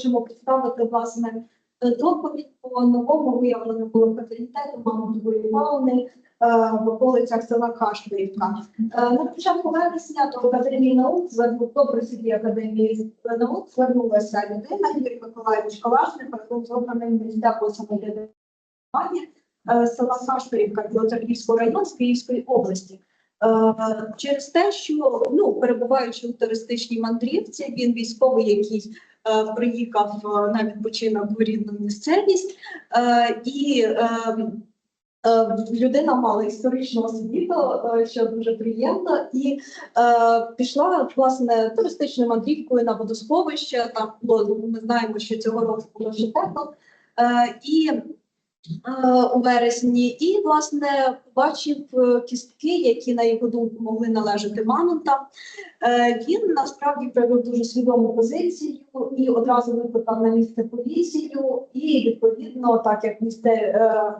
хочемо представити власне доповідь по новому виявленому локалітету мамонтової фауни е, в околицях села Кашпирівка. Е, На початку вересня до Академії наук до президії Академії наук звернулася людина Юрій Миколаївич Калашник, з органами Міністерства самоврядування е, села Кашпирівка Білоцерківського району з Київської області. Е, Через те, що ну перебуваючи у туристичній мандрівці, він військовий, який е, приїхав е, на відпочинок в рідну місцевість, е, і е, е, людина мала історичну освіту, е, що дуже приємно, і е, пішла власне туристичною мандрівкою на водосховище. Там було ну, ми знаємо, що цього року було ще тепло. Е, і е, у вересні, і власне побачив е, кістки, які на його думку могли належати мамонтам. Е, Він насправді проявив дуже свідому позицію і одразу викликав на місце поліцію. І відповідно, так як місце е,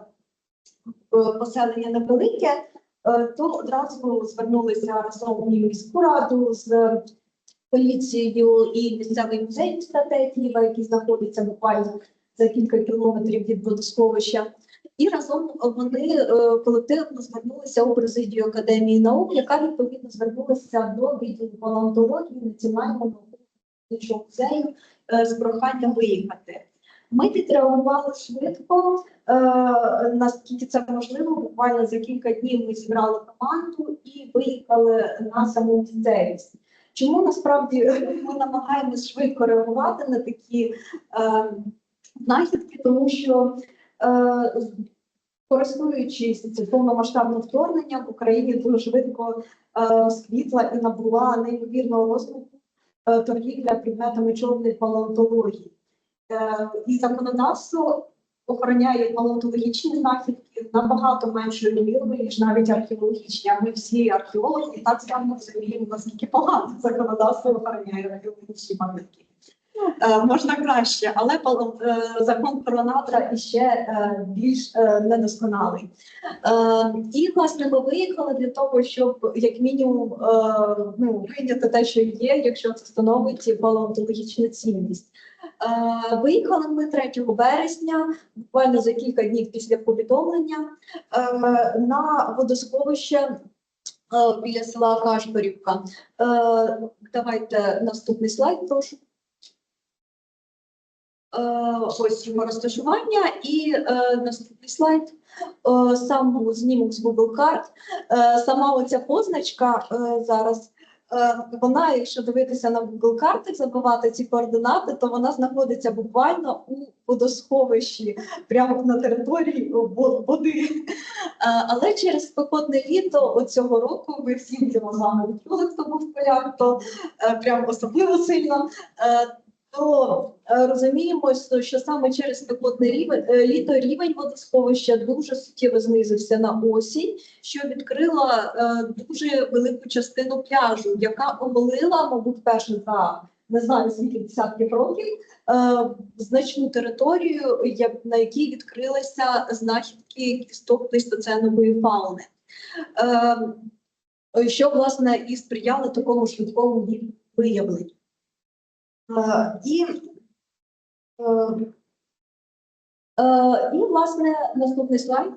поселення невелике, то одразу звернулися разом і міську раду з поліцією і місцевий музей міста Тетіїва, який знаходиться буквально за кілька кілометрів від водосховища. І разом вони е, колективно звернулися у президію Академії наук, яка відповідно звернулася до відділу палеонтології Національного науково-дослідного музею е, з проханням виїхати. Ми відреагували швидко, е, наскільки це можливо. Буквально за кілька днів ми зібрали команду і виїхали на саму місцевість. Чому насправді ми намагаємось швидко реагувати на такі знахідки, тому що е, користуючись повномасштабним вторгненням, в Україні дуже швидко е, світла і набула неймовірного розвитку е, торгівля предметами чорної палеонтології. Е, і законодавство охороняє палеонтологічні знахідки набагато меншою мірою, ніж навіть археологічні. А ми всі археологи і так само розуміємо, наскільки погано законодавство охороняє археологічні пам'ятки. Е, можна краще, але е, закон про надра іще е, більш недосконалий. І власне ми виїхали для того, щоб як мінімум ну, прийняти те, що є, якщо це становить палеонтологічну цінність. Виїхали ми 3 вересня, буквально за кілька днів після повідомлення, на водосховище біля села Кашпорівка. Давайте наступний слайд, прошу. Е, Ось його розташування і е, наступний слайд. Е, Сам знімок з Google карт. Сама оця позначка зараз. Вона, якщо дивитися на Google карти, забивати ці координати, то вона знаходиться буквально у водосховищі, прямо на території води. Але через спекотне літо цього року ви всі цього вами відчули, хто був в полях, то е, прям особливо сильно. То е, розуміємо, що- що саме через спекотне рівень е, літо рівень водосховища дуже суттєво знизився на осінь, що відкрила е, дуже велику частину пляжу, яка оголила, мабуть, перше за не знаю скільки десятків років значну територію, на якій відкрилися знахідки кісток плейстоценової фауни. Що власне і сприяло такому швидкому виявленню. Е, І, е, е, і, власне, наступний слайд.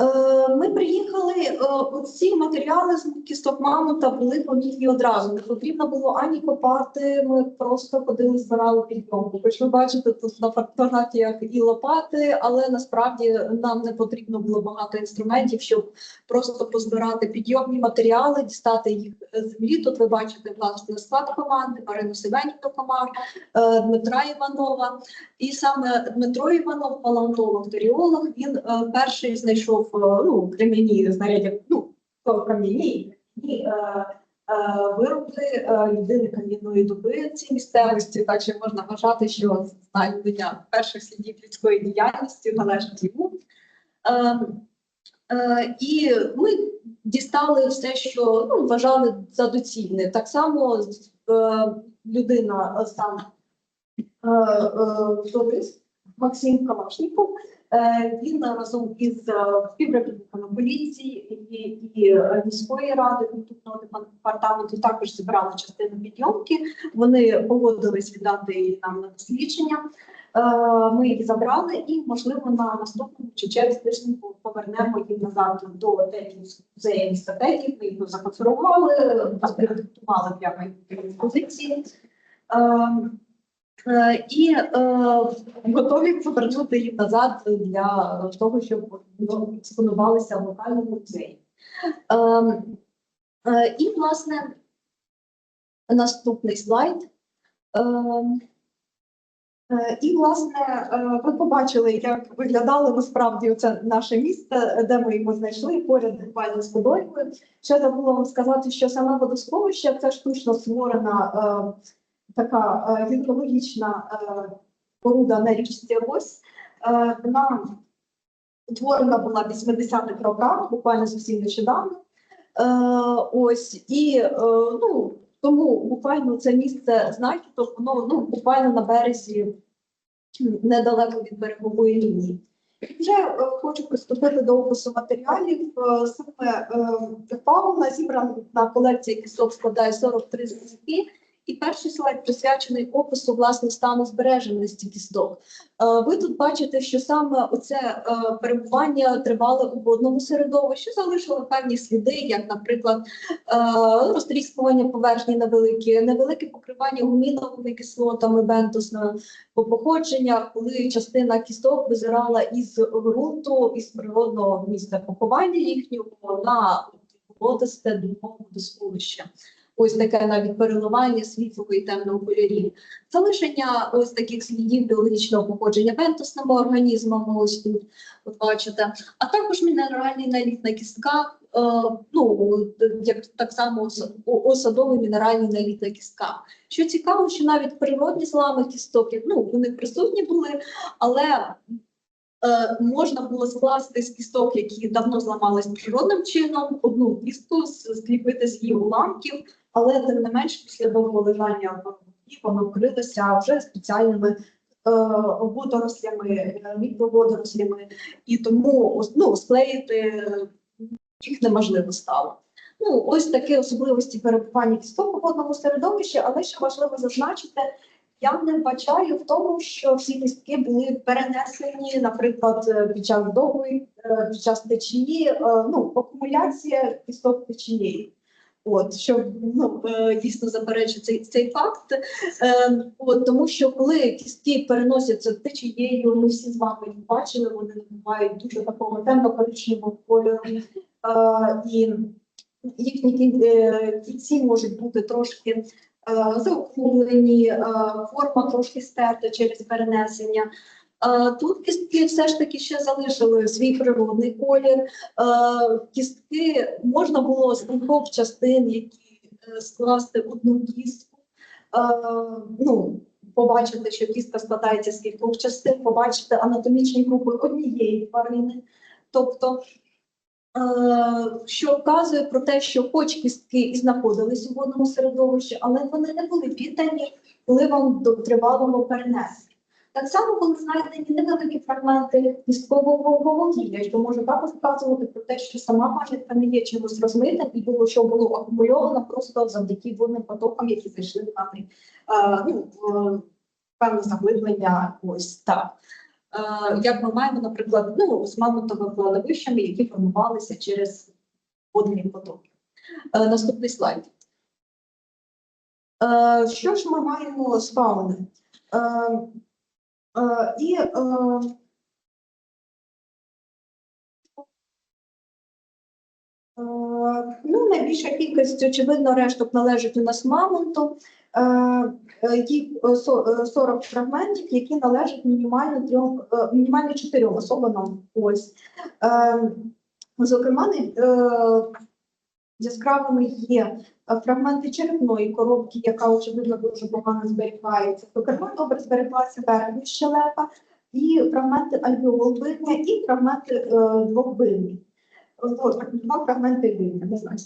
Е, Ми приїхали, е, ці матеріали з кісток мамонта були помітні одразу. Не потрібно було ані копати, ми просто ходили, збирали підйомку. Хоч ви бачите тут на фотографіях і лопати, але насправді нам не потрібно було багато інструментів, щоб просто позбирати підйомні матеріали, дістати їх з землі. Тут ви бачите власне склад команди, Марину Семенівну Комар, е, Дмитра Іванова. І саме Дмитро Іванов, палеонтолог, торіолог, він перший знайшов е, ну, крем'яні знаряддя, ну, кам'яні е, е, вироби е, людини кам'яної доби цій місцевості. Так що можна вважати, що знайдення перших слідів людської діяльності належить йому. І ми дістали все, що ну, вважали за доцільне. Так само людина сам Максим Калашніков. Е, Він разом із е, співробітниками поліції і, е, міської ради культурного департаменту також зібрали частину підйомки. Вони погодились віддати її нам на дослідження. Ми їх забрали і, можливо, на наступному чи через тиждень повернемо їх назад до деяких музеїв. Ми їх законсервували, підготували для майбутньої експозиції. Е, І е, готові повернути їх назад для того, щоб ну, експонувалися в локальному музеї. Е, І, власне, наступний слайд. І, власне, ви побачили, як виглядало насправді це наше місце, де ми його знайшли поряд буквально з водоймою. Ще забула вам сказати, що саме водосховище це штучно створена така е, гідрологічна е, споруда на річці Ось. Е, Вона утворена була в 80-х роках, буквально зовсім нещодавно. Ось і ну, тому буквально це місце знахідок, воно ну, буквально на березі недалеко від берегової лінії. Вже хочу приступити до опису матеріалів. Саме фауна зібрана колекція кісток складає 43 зразки. І перший слайд присвячений опису власне стану збереженості кісток. Е, Ви тут бачите, що саме оце е, перебування тривало у водному середовищі, залишило певні сліди, як, наприклад, е, розтріскування поверхні невеликі, невелике покривання гуміновими кислотами бентусною по походженнях, коли частина кісток визирала із ґрунту, із природного місця поховання їхнього на водосте дубове водосховище. Ось таке навіть переливання світлого і темного кольорів. Залишення ось таких слідів біологічного походження бентосними організмами, ось тут от бачите, а також мінеральний наліт на кістках, е, ну як так само осадовий мінеральний наліт на кістках. Що цікаво, що навіть природні злами кісток, ну вони присутні були, але е, можна було скласти з кісток, які давно зламались природним чином, одну кістку зліпити з її уламків, але тим не менш після довгого лежання в воді воно вкрилося вже спеціальними е, водорослями, е, мікроводорослями, і тому ну, склеїти їх неможливо стало. Ну, ось такі особливості перебування кісток у водному середовищі, але ще важливо зазначити, я не бачаю в тому, що всі кістки були перенесені, наприклад, е, під час довгої, е, під час течії, е, ну, акумуляція кісток течією. От що ну е, дійсно заперечує цей, цей факт. Е, от тому, що коли кістки переносяться течією, ми всі з вами їх бачили, вони набувають дуже такого темно-коричневого кольору, е, і їхні е, кінці можуть бути трошки е, заокруглені, е, форма трошки стерта через перенесення. Тут кістки все ж таки ще залишили свій природний колір. Кістки можна було з кількох частин, які е, скласти одну кістку. Ну, побачити, що кістка складається з кількох частин, побачити анатомічні групи однієї тварини. Тобто, що вказує про те, що хоч кістки і знаходились у водному середовищі, але вони не були віддані впливом до тривалого перенесення. Так само були знайдені невеликі фрагменти кісткового вугілля, що може також вказувати про те, що сама пам'ятка не є чимось розмитим і було, що було акумульовано просто завдяки водним потокам, які зайшли в певний е, ну, певне заглиблення. Ось так. Е, як ми маємо, наприклад, ну, з мамонтовими кладовищами, які формувалися через водні потоки. Е, наступний слайд. Е, що ж ми маємо з фауни? Е, е, і е, Е, Ну, найбільша кількість, очевидно, решток належить у нас мамонту. Е, е, Їх е, со- е, 40 фрагментів, які належать мінімально трьом, е, мінімально чотирьом особам. Ось. Е, Зокрема, е, яскравими є е, фрагменти черепної коробки, яка очевидно дуже погано зберігається. Зокрема, добре збереглася верхня щелепа, і фрагменти альвеол і фрагменти е, двох вирнів. О, Два фрагменти вирня, не знаю.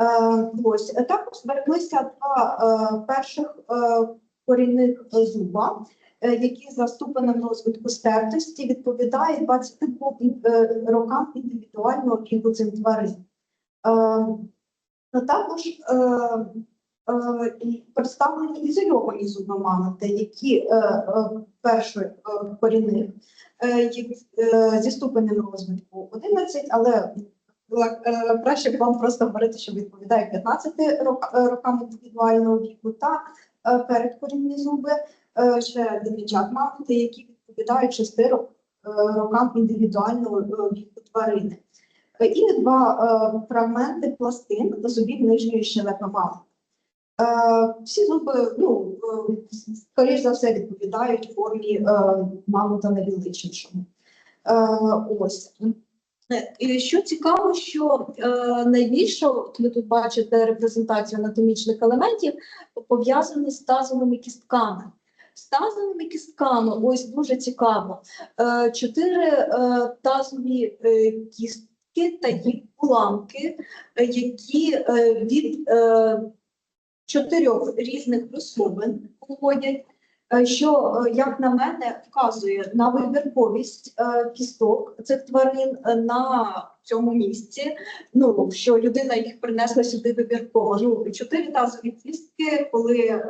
Е, ось також збереглися два е, перших е, корінних зуба, е, які за ступенем розвитку стертості відповідають 22 е, рокам індивідуального віку цих тварин. Е, також е, е, представлені ізольовані зубомамонти, які е, корінних зі ступенем розвитку 11, але краще вам просто говорити, що відповідає 15 рок- е, рокам індивідуального віку та передкорінні зуби, ще дев'ячат мамонти, які відповідають 6 е, рокам індивідуального віку тварини. Е, І два е, фрагменти пластин до зубів нижньої щелепи мамонта. Е, Всі зуби, ну, скоріш за все, відповідають формі е, мамонта найвеличнішому. Ось. І Що цікаво, що е, найбільше, от ви тут бачите репрезентацію анатомічних елементів, пов'язані з тазовими кістками. З тазовими кістками, ось дуже цікаво. Е, чотири е, тазові е, кістки та їх уламки, е, які е, від е, чотирьох різних рослин походять, що, як на мене, вказує на вибірковість кісток цих тварин на цьому місці. Ну що людина їх принесла сюди вибірково. Ну чотири тазові кістки, коли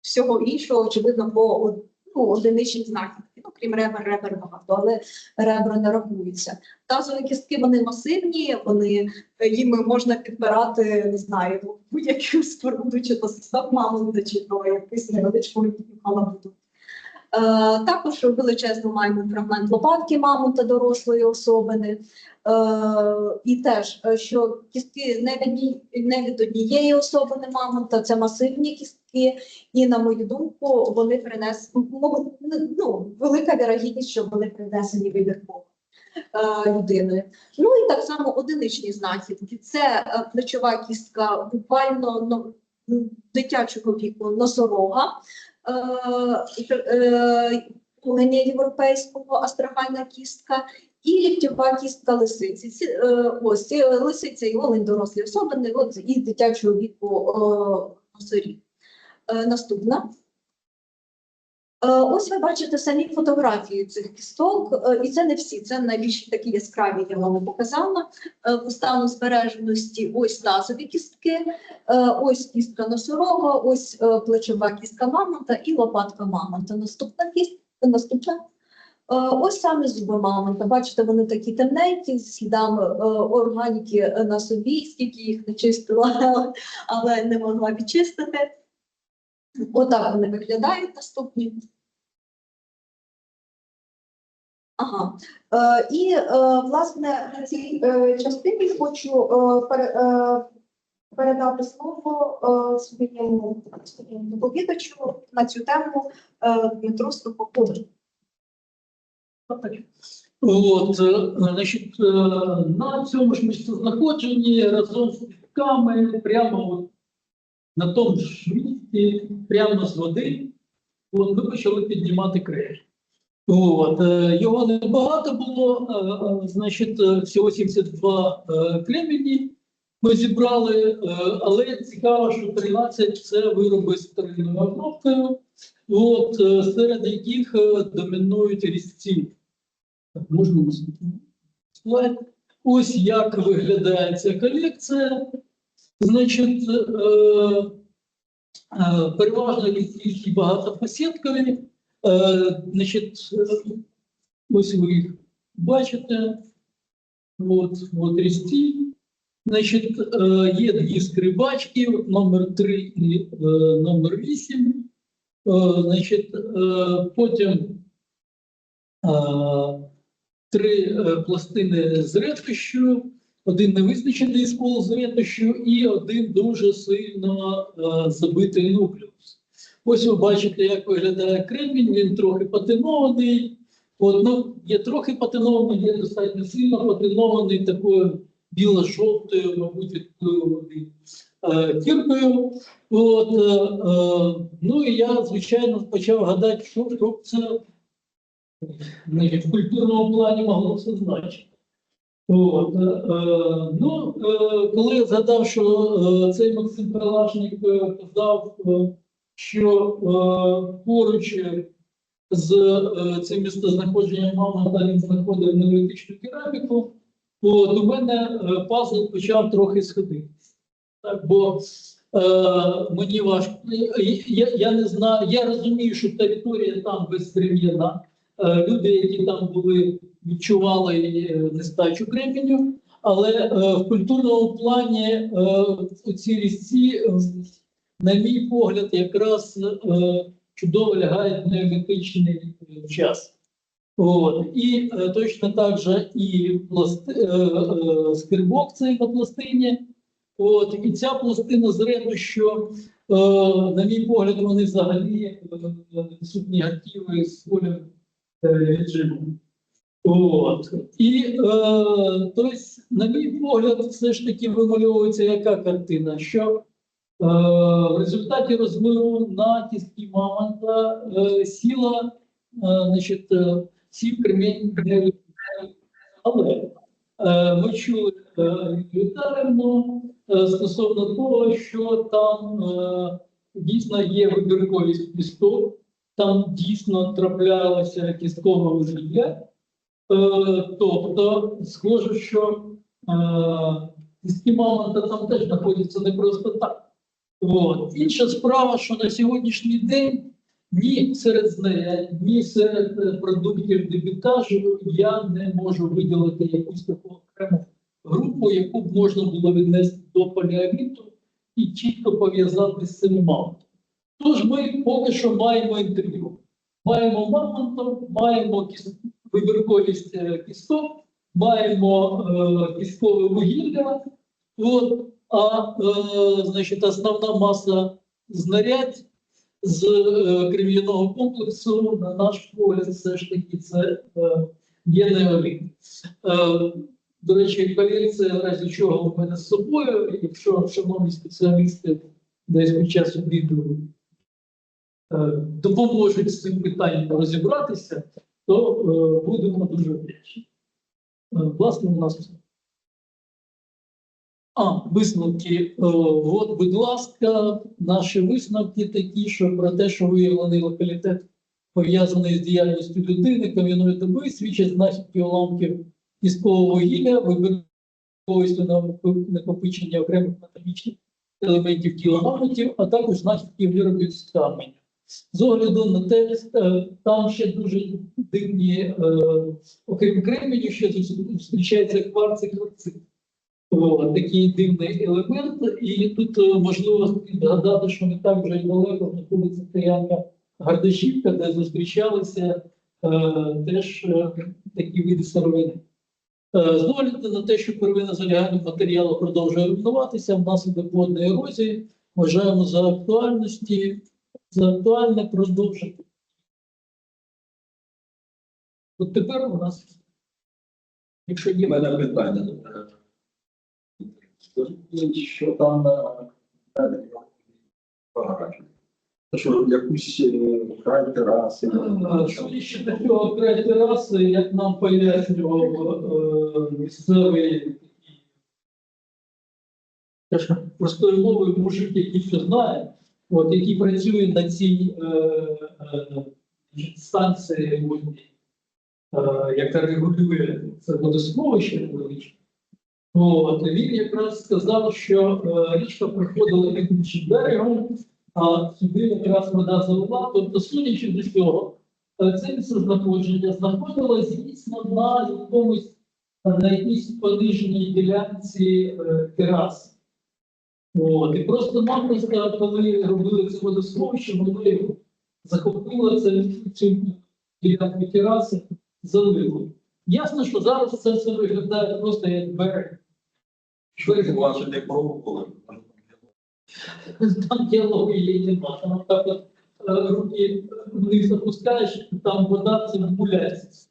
всього іншого, очевидно, по ну, одиничні знахідки. Ну, крім ребер, ребер багато, але ребра не рахуються. Тазові кістки вони масивні, вони їм можна підбирати, не знаю, будь-яку споруду, чи то мамонта, чи то якусь невеличку халабуду. Е, також величезно маємо фрагмент лопатки мамонта дорослої особини. Е, і теж, е, що кістки не від, однієї особини мамонта, це масивні кістки, і на мою думку, вони принесли ну, велика вірогідність, що вони принесені вибірково людиною. Ну і так само одиничні знахідки. Це плечова кістка буквально ну, дитячого віку носорога. Е, е, європейського, астрагальна кістка і ліктєва кістка лисиці. Ці, е, ось лисиця і олень дорослі особини, от і дитячого віку. Е, наступна. Е, Ось ви бачите самі фотографії цих кісток, е, і це не всі, це найбільш такі яскраві я вам показала. Е, По стану збереженості ось тазові кістки, ось кістка носорога, ось плечова кістка мамонта і лопатка мамонта. Наступна кістка, наступна. Ось саме зуби мамонта. Бачите, вони такі темненькі, зі слідами органіки на собі, скільки їх не чистила, але не могла відчистити. Отак вони виглядають наступні. Ага. Е, і е, власне на цій е, частині хочу е, пере, е, передати слово е, своєму доповідачу на цю тему е, Дмитру Ступакову. От, е, значить, е, на цьому ж місцезнаходженні разом з кістками прямо от на тому ж місці, прямо з води, от, ми почали піднімати крейж. От, е, його небагато було, е, е, значить, всього 72 е, кремені ми зібрали, але цікаво, що 13 це вироби з вторинною обробкою, от, серед яких домінують різці. Можна. Ось як виглядає ця колекція. Значить, е, е, переважно лісівські багатофасеткові. Е, значить, ось ви їх бачите. От, от різці. Значить, є дві скрибачки, номер 3 і номер 8. Е, значить, потім три пластини з ретушю, один невизначений з ретушю і один дуже сильно е, забитий нуклеус. Ось ви бачите, як виглядає кремінь, він трохи патинований. От, ну, є трохи патинований, є достатньо сильно патинований такою біло-жовтою, мабуть, від е, кіркою. От, е, е, ну і я, звичайно, почав гадати, що це в культурному плані могло все значити. От, е, е, ну, е, коли я згадав, що цей Максим Калашник казав, що поруч з цим місцезнаходженням мама він знаходив неолітичну кераміку, от у мене пазл почав трохи сходитися. Так, бо е, мені важко, я, я не знаю, я розумію, що територія там безкрем'яна. Е, люди, які там були, відчували е, нестачу кременю, але е, в культурному плані ці різці, е, на мій погляд, якраз чудово лягають в неолітичний е, час. От. І точно так же і пласти, скрибок цей на пластині. От. І ця пластина зреду, що, на мій погляд, вони взагалі несуть негативи з полем віджиму. От. І, е, тобто, на мій погляд, все ж таки вимальовується яка картина, що е, в результаті розмиву на кістки мамонта е, сіла, е, значить, е, сів кремінь. Але е, ми чули е, Юлію е, стосовно того, що там е, дійсно є вибірковість кісток, там дійсно траплялося кісткове вугілля. Е, Тобто, схоже, що е, кістки мамонта там теж знаходяться не просто так. От. Інша справа, що на сьогоднішній день ні серед знарядь, ні серед е, продуктів дебютажу я не можу виділити якусь таку окрему групу, яку б можна було віднести до палеоліту і чітко пов'язати з цим мамонтом. Тож ми поки що маємо інтерв'ю. Маємо мамонтом, маємо кіс- вибірковість е, кісток, маємо е, кісткове вугілля, от, а е, значить, основна маса знарядь з е, крем'яного комплексу, на наш погляд, все ж таки це е, є неоліт. Е, до речі, колекція, в разі чого в мене з собою, якщо шановні спеціалісти десь під час обіду допоможуть з цим питанням розібратися, то е, будемо дуже вдячні. Е, Власне, у нас все. А, висновки. Е, От, будь ласка, наші висновки такі, що про те, що виявлений локалітет пов'язаний з діяльністю людини, кам'яної доби, свідчать знахідки уламків кісткового вугілля, вибірковістю на накопичення окремих анатомічних елементів тіла мамонтів, а також знахідки виробів з каменю. З огляду на те, е, там ще дуже дивні, е, окрім кременю, ще зустрічається кварц і кварцит. Такий дивний елемент, і тут е, можливо згадати, що не так вже й далеко знаходиться стоянка Гардашівка, де зустрічалися теж такі види сировини. З огляду на те, що первинне залягання матеріалу продовжує руйнуватися внаслідок водної ерозії, вважаємо за актуальності, за актуальне продовжити. От тепер у нас, якщо У є мене питання до. Скажіть, що там на на? Що якусь е, край тераси? Е, Судячи до цього край тераси, як нам пояснював е, місцевий простою мовою мужик, який все знає, от, який працює на цій е, е, станції, водній, е, яка регулює це водосховище невеличке. От, він якраз сказав, що е, річка проходила іншим берегом, а сюди якраз вода залила. Тобто, судячи до цього, е, це місцезнаходження знаходилось дійсно на якомусь на якійсь пониженій ділянці е, терас. От, і просто-напросто, коли робили це водосховище, вони захопили це цю ділянку тераси, залили. Ясно, що зараз це все виглядає просто як берег. Що не пробували? Там діалогії нема. Там так от е, руки вниз опускаєш, там вода це гуляється.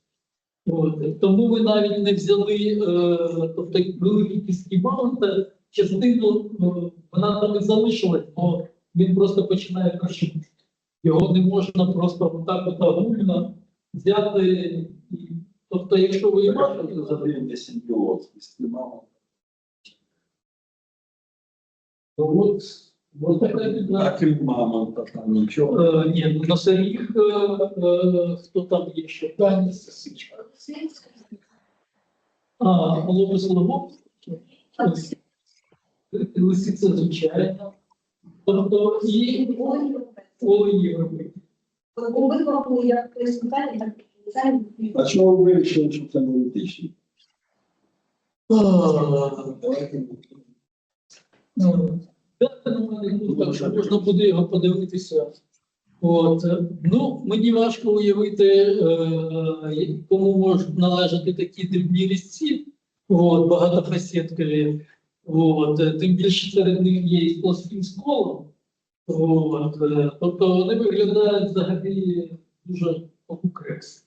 Тому ви навіть не взяли е, тобто, великі кістки маунта, частину е, вона там і залишилась, бо він просто починає крашити. Його не можна просто отак от агульно взяти. Тобто, якщо ви бачите, За 10 кіло знімав. то от така А крім мамонта, там нічого. Е, Ні, ну, носоріг, е, е, хто там є ще? Таня Сосичка. А, голуби слово. Лисиця звичайно. Тобто і поле Європи. Обидва були як спитання, так і самі. А чого ви вирішили, що це не? Давайте Ну, тут, так що можна буде його подивитися. От, ну, мені важко уявити, е, кому можуть належати такі дрібні різці, от, багатофасеткові. От, е, тим більше серед них є і з плоским сколом. От, е, тобто вони виглядають взагалі дуже окрес.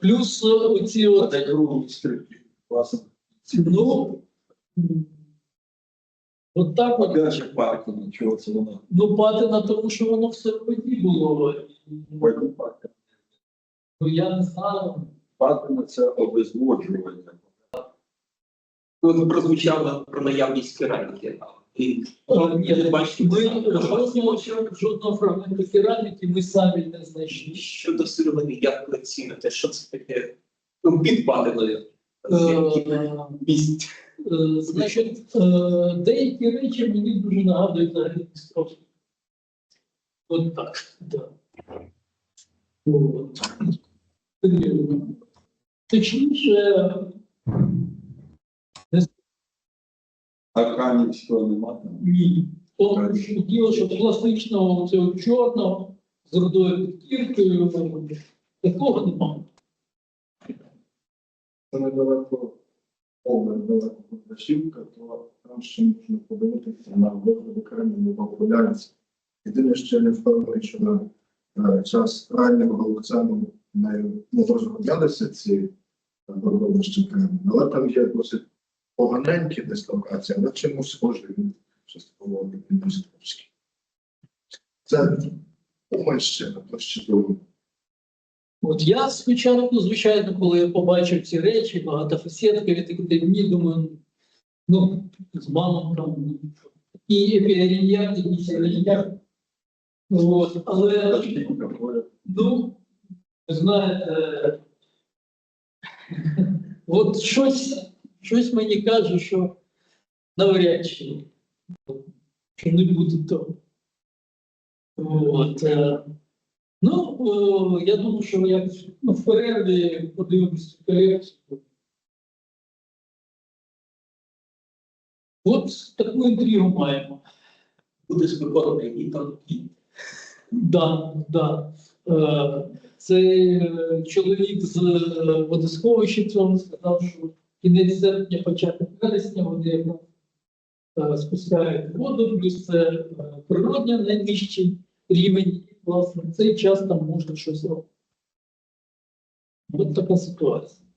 Плюс е, оці от. Ну, от так от. Опять же парку, нічого це воно. Ну, патина, тому що воно все в воді було. Пойду. Ну, я не знаю. Патина це обезводжування. Тут прозвучало про наявність кераміки. Е, Ні, бачите, ми жодного, жодного фрагменту кераміки ми самі не знайшли. щодо сировини, як ви ціните, що це таке ну, під патиною? Е, Місць. е, Значить, е, деякі речі мені дуже нагадують взагалі Дністровську. От так, так. Е, Точніше, А Канівського нема там. Ні. Тому що діло, що класичного цього чорного з рудою підкіркою такого немає. Це недалеко поле, недалеко Подвищівка, то там ще можна подивитися на вигляд окремі популярність. Єдине, що не впевнений, що на е, час раннього голокцену не, не розроблялися ці родовища Кремль, але там є досить поганенькі дислокації, але чимось схожі частково від Дністровський. Це Уманщина, площадова. От я спочатку, звичайно, коли я побачив ці речі, багатофасеткові такі дні, думаю, ну, з мамом там і епіаріяк, і сіріяк. От, але Ну, знаєте, от щось, щось мені каже, що навряд чи, що не буде того. От, е, ну, е, я думаю, що як ну, в перерві подивимось цю колекцію. От таку інтригу маємо. Буде спекотний і тонкий. Да, да. Е, Цей е, чоловік з водосховища цього сказав, що кінець серпня, початок вересня вони е, спускають воду, плюс це е, природня найнижчий рівень. І, Власне, в цей час там можна щось робити. Ось така ситуація.